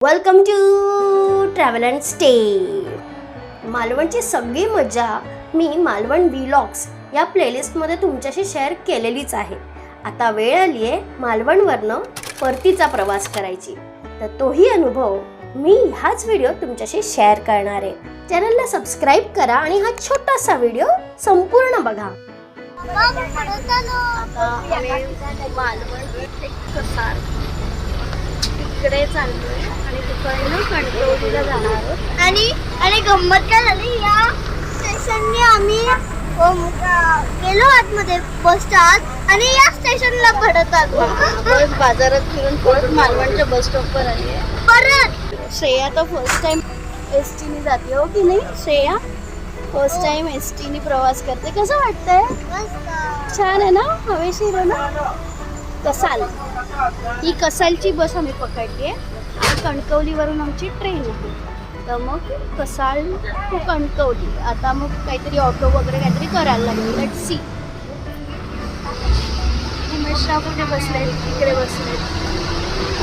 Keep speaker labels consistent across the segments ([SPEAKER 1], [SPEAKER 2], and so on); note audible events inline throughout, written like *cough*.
[SPEAKER 1] Welcome to travel and stay मालवणची सगळी मजा मी मालवण व्हिलॉग्स या प्लेलिस्टमध्ये तुमच्याशी शेअर केलेलीच आहे. आता वेळ आली आहे मालवणवरनं परतीचा प्रवास करायची. तर तोही अनुभव मी ह्याच व्हिडिओ तुमच्याशी शेअर करणार आहे. चॅनलला सबस्क्राईब करा आणि हा छोटासा व्हिडिओ संपूर्ण बघा. मालवण तिकडे चाललोय. तिकडनं कणकवलीला जाणार आहोत
[SPEAKER 2] आणि आणि गंमत काय झाली? या स्टेशनने आम्ही गेलो आतमध्ये बसच्या आत आणि या स्टेशनला भरत आलो.
[SPEAKER 1] बस बाजारात फिरून परत मालवणच्या बस स्टॉपवर आली आहे.
[SPEAKER 2] परत?
[SPEAKER 1] श्रेया तर फर्स्ट टाइम एस टीने जाते हो की नाही? श्रेया फर्स्ट टाइम एस टीने प्रवास करते. कसं वाटतंय. छान आहे ना? हवेशीर आहे ना? कसाल. ही कसालची बस आम्ही पकडली आहे. कणकवलीवरून आमची ट्रेन आहे तर मग कसाळ टू कणकवली. आता मग काहीतरी ऑटो वगैरे काहीतरी करायला लागेल. लेट सी उमेशराव कुठे बसले इकडे बसले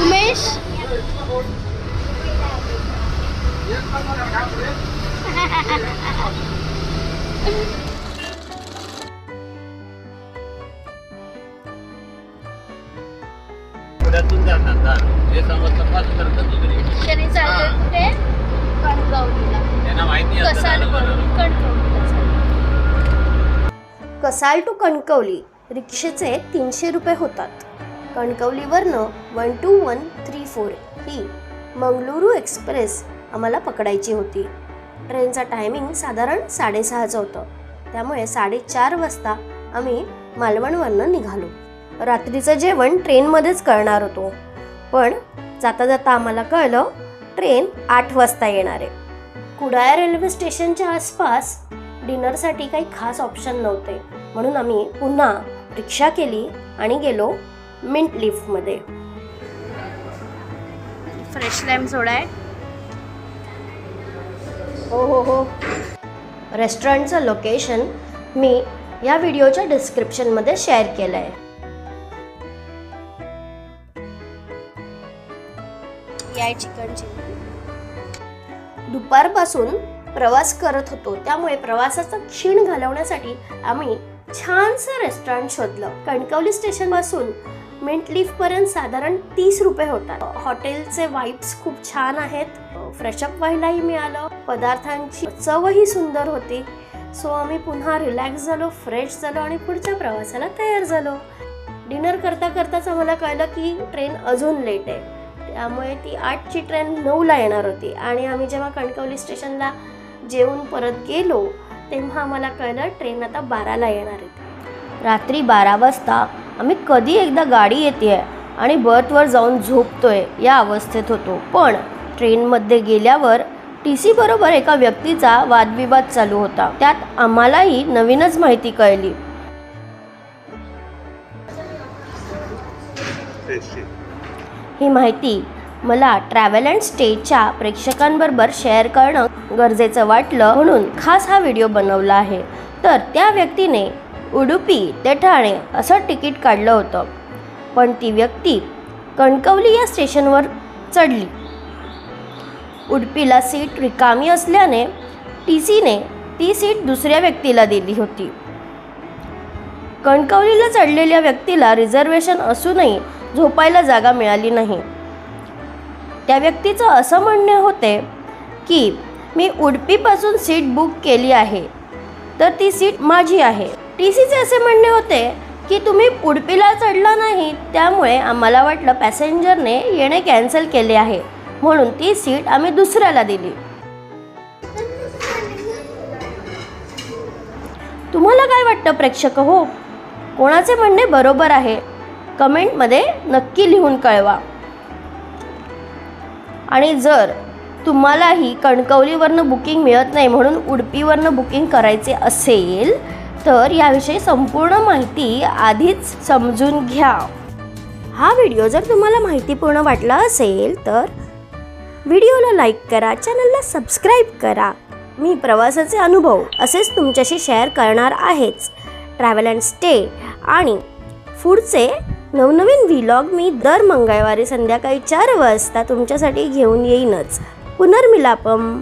[SPEAKER 1] उमेश? *laughs*
[SPEAKER 3] जाणार. समजलं पास करतात वगैरे
[SPEAKER 1] त्याने चालले कुठे? कणकवलीला.
[SPEAKER 3] त्यांना माहिती असतं
[SPEAKER 1] कसाल. कसाल टू कणकवली रिक्षेचे तीनशे रुपये होतात. कणकवलीवरनं one two one three four ही मंगळुरू एक्सप्रेस आम्हाला पकडायची होती. ट्रेनचा टायमिंग साधारण साडेसहाचं होतं. त्यामुळे साडेचार वाजता आम्ही मालवणवरनं निघालो. रात्रीचं जेवण ट्रेनमध्येच करणार होतो. पण जाता जाता आम्हाला कळलं ट्रेन आठ वाजता येणार आहे. कुडाळ रेल्वे स्टेशनच्या आसपास डिनरसाठी काही खास ऑप्शन नव्हते. म्हणून आम्ही पुन्हा रिक्षा केली आणि गेलो मिंट लिफ्टमध्ये. फ्रेश लॅम सोडा आहे हो हो हो. रेस्टॉरंटचं लोकेशन मी या व्हिडिओच्या डिस्क्रिप्शनमध्ये शेअर केलं आहे आहे चिकन दुपारपासून प्रवास करत होतो. त्यामुळे प्रवासाचा क्षीण घालवण्यासाठी आम्ही छानसं रेस्टॉरंट शोधलं. कणकवली स्टेशनपासून मिंट लीफ पर्यंत साधारण तीस रुपये होतात. हॉटेलचे वाईब्स खूप छान आहेत. फ्रेशअप व्हायलाही मिळालं. पदार्थांची चवही सुंदर होती. सो आम्ही पुन्हा रिलॅक्स झालो फ्रेश झालो आणि पुढच्या प्रवासाला तयार झालो. डिनर करता करताच आम्हाला कळलं की ट्रेन अजून लेट आहे. त्यामुळे ती आठची ट्रेन नऊला येणार होती. आणि आम्ही जेव्हा कणकवली स्टेशनला जेवून परत गेलो तेव्हा आम्हाला कळलं ट्रेन आता बाराला येणार आहे. रात्री बारा वाजता आम्ही कधी एकदा गाडी येते आणि बर्थवर जाऊन झोपतोय या अवस्थेत होतो. पण ट्रेनमध्ये गेल्यावर टी सी बरोबर एका व्यक्तीचा वादविवाद चालू होता. त्यात आम्हालाही नवीनच माहिती कळली. ही माहिती मला ट्रॅव्हल अँड स्टेच्या प्रेक्षकांबरोबर शेअर करणं गरजेचं वाटलं म्हणून खास हा व्हिडिओ बनवला आहे. तर त्या व्यक्तीने उडुपी ते ठाणे असं तिकीट काढलं होतं. पण ती व्यक्ती कणकवली या स्टेशनवर चढली. उडपीला सीट रिकामी असल्याने टी सीने ती सीट दुसऱ्या व्यक्तीला दिली होती. कणकवलीला चढलेल्या व्यक्तीला रिझर्वेशन असूनही झोपायला जागा मिळाली नाही. त्या व्यक्तीचं असं म्हणणे होते की मी उडपीपासून सीट बुक केली आहे तर ती सीट माझी आहे. टी सीचे असे म्हणणे होते की तुम्ही उडपीला चढला नाही त्यामुळे आम्हाला वाटलं पॅसेंजरने येणे कॅन्सल केले आहे म्हणून ती सीट आम्ही दुसऱ्याला दिली. तुम्हाला काय वाटतं प्रेक्षक? हो कोणाचे म्हणणे बरोबर आहे? कमेंटमध्ये नक्की लिहून कळवा. आणि जर तुम्हालाही कणकवलीवरनं बुकिंग मिळत नाही म्हणून उडपीवरनं बुकिंग करायचे असेल तर याविषयी संपूर्ण माहिती आधीच समजून घ्या. हा व्हिडिओ जर तुम्हाला माहितीपूर्ण वाटला असेल तर व्हिडिओला लाईक करा चॅनलला सबस्क्राईब करा. मी प्रवासाचे अनुभव असेच तुमच्याशी शेअर करणार आहेच. ट्रॅव्हल अँड स्टे आणि फूडचे नवनवीन व्हिलॉग मी दर मंगळवारी संध्याकाळी चार वाजता तुमच्यासाठी घेऊन येईनच. पुनर्मिलापम.